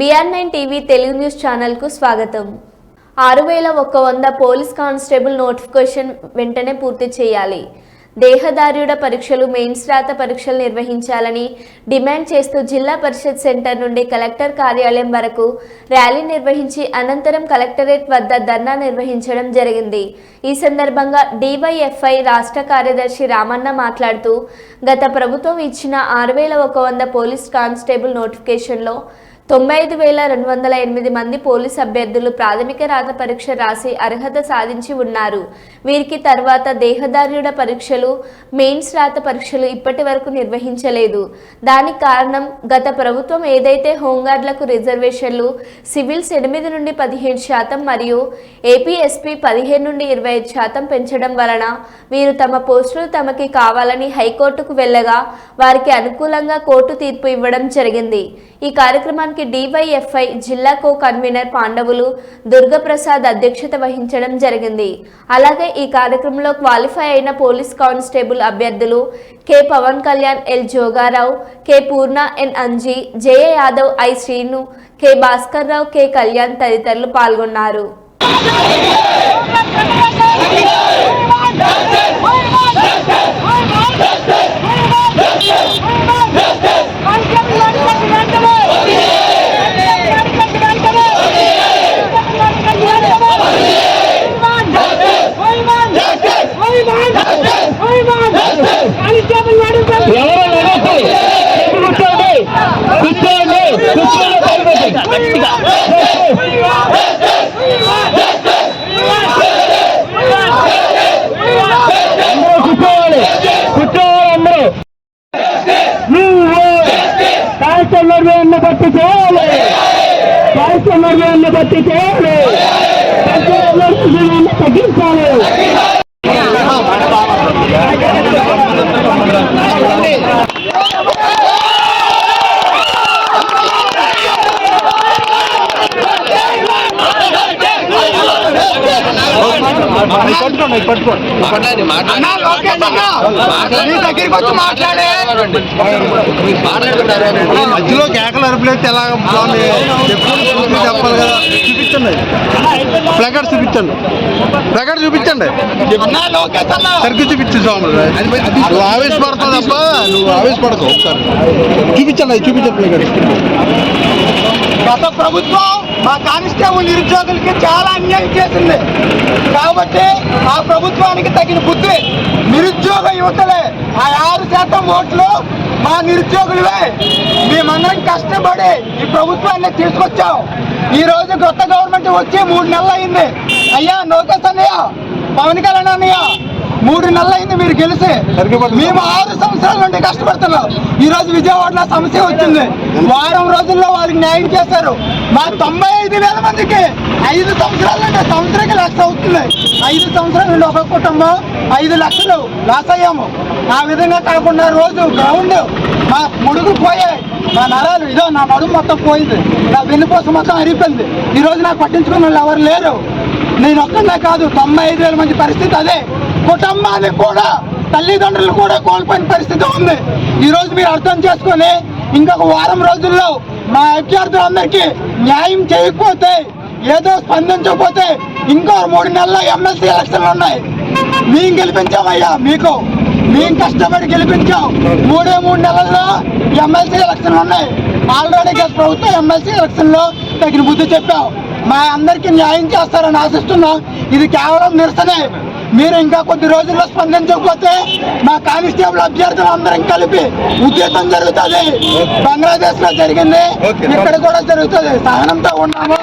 BR nine TV Telugu news ఛానల్కు స్వాగతం. ఆరు వేల ఒక వంద పోలీస్ కానిస్టేబుల్ నోటిఫికేషన్ వెంటనే పూర్తి చేయాలి. దేహదారుడ పరీక్షలు మెయిన్స్ రాత పరీక్షలు నిర్వహించాలని డిమాండ్ చేస్తూ జిల్లా పరిషత్ సెంటర్ నుండి కలెక్టర్ కార్యాలయం వరకు ర్యాలీ నిర్వహించి అనంతరం కలెక్టరేట్ వద్ద ధర్నా నిర్వహించడం జరిగింది. ఈ సందర్భంగా డివైఎఫ్ఐ రాష్ట్ర కార్యదర్శి రామన్న మాట్లాడుతూ గత ప్రభుత్వం ఇచ్చిన ఆరు వేల ఒక వంద పోలీస్ కానిస్టేబుల్ నోటిఫికేషన్లో తొంభై ఐదు వేల రెండు వందల ఎనిమిది మంది పోలీస్ అభ్యర్థులు ప్రాథమిక రాత పరీక్ష రాసి అర్హత సాధించి ఉన్నారు. వీరికి తర్వాత దేహదారుడ పరీక్షలు మెయిన్స్ రాత పరీక్షలు ఇప్పటి వరకు నిర్వహించలేదు. దానికి కారణం గత ప్రభుత్వం ఏదైతే హోంగార్డులకు రిజర్వేషన్లు సివిల్స్ ఎనిమిది నుండి పదిహేను శాతం మరియు ఏపీఎస్పీ పదిహేను నుండి ఇరవై ఐదు శాతం పెంచడం వలన వీరు తమ పోస్టులు తమకి కావాలని హైకోర్టుకు వెళ్ళగా వారికి అనుకూలంగా కోర్టు తీర్పు ఇవ్వడం జరిగింది. ఈ కార్యక్రమానికి డివైఎఫ్ఐ జిల్లా కో కన్వీనర్ పాండవులు దుర్గప్రసాద్ అధ్యక్షత వహించడం జరిగింది. అలాగే ఈ కార్యక్రమంలో క్వాలిఫై అయిన పోలీస్ కానిస్టేబుల్ అభ్యర్థులు K. Pawan Kalyan L. Jogarao K. Purna N. Anji Jaya Yadav I. Srinu K. Bhaskar Rao K. Kalyan తదితరులు పాల్గొన్నారు. బట్టి చేయాలి పరిశ్రమ బట్టి చేయాలి తగ్గించాలి. మధ్యలో కేకలు అరుపులైతే ఎలా చెప్పాలి కదా. చూపించండి. ప్లగర్ చూపించండి. ప్లగర్ చూపించండి. సరిగ్గా చూపించు స్వామి. నువ్వు ఆవేశపడతావు తప్ప నువ్వు ఆవేశపడతావు ఒకసారి. చూపించండి అది చూపించండి ప్లగర్ గత ప్రభుత్వం మా కానిస్టేబుల్ నిరుద్యోగులకి చాలా అన్యాయం చేసింది. కాబట్టి ఆ ప్రభుత్వానికి తగిన బుద్ధి నిరుద్యోగ యువతలే ఆ ఆరు శాతం ఓట్లు మా నిరుద్యోగులవే. మేమందరం కష్టపడి ఈ ప్రభుత్వాన్ని తీసుకొచ్చాం. ఈ రోజు కొత్త గవర్నమెంట్ వచ్చి మూడు నెలలు అయింది అయ్యా లోకేష్ అన్నయ్య పవన్ కళ్యాణ్ అన్నయ్య మూడు నెలలు అయింది మీరు గెలిచి. మేము ఆరు సంవత్సరాల నుండి కష్టపడుతున్నాం. ఈ రోజు విజయవాడలో సమస్య వచ్చింది. వారం రోజుల్లో వారికి న్యాయం చేశారు. మా తొంభై ఐదు వేల మందికి ఐదు సంవత్సరాల నుండి సంవత్సరానికి లక్ష అవుతుంది ఐదు సంవత్సరాల నుండి ఒక కుటుంబం ఐదు లక్షలు లాస్ అయ్యాము. ఆ విధంగా కాకుండా రోజు గ్రౌండ్ మా ముడుగులు పోయాయి. మా నరాలు ఇదో నా నడుము మొత్తం పోయింది. నా వెన్నుపోస మొత్తం అరిగిపోయింది ఈ రోజు నాకు పట్టించుకున్న వాళ్ళు ఎవరు లేరు. నేను ఒక్కనే కాదు తొంభై ఐదు వేల మంది పరిస్థితి అదే. కుటుంబానికి కూడా తల్లిదండ్రులు కూడా కోల్పోయిన పరిస్థితి ఉంది. ఈరోజు మీరు అర్థం చేసుకొని ఇంకొక వారం రోజుల్లో మా అభ్యర్థులందరికీ న్యాయం చేయకపోతే ఏదో స్పందించకపోతే ఇంకో మూడు నెలల్లో ఎమ్మెల్సీ ఎలక్షన్లు ఉన్నాయి. మేము గెలిపించామయ్యా మీకు. మేము కష్టపడి గెలిపించాం. మూడే మూడు నెలల్లో ఎమ్మెల్సీ ఎలక్షన్లు ఉన్నాయి. ఆల్రెడీ గత ప్రభుత్వం ఎమ్మెల్సీ ఎలక్షన్లో తగిన బుద్ధి చెప్పాం. మా అందరికీ న్యాయం చేస్తారని ఆశిస్తున్నాం. ఇది కేవలం నిరసనే. మీరు ఇంకా కొద్ది రోజుల్లో స్పందించకపోతే మా కానిస్టేబుల్ అభ్యర్థులు అందరం కలిపి ఉద్యమం జరుగుతుంది. బంగ్లాదేశ్లో జరిగింది. ఇక్కడ కూడా జరుగుతుంది. సహనంతో ఉన్నాము.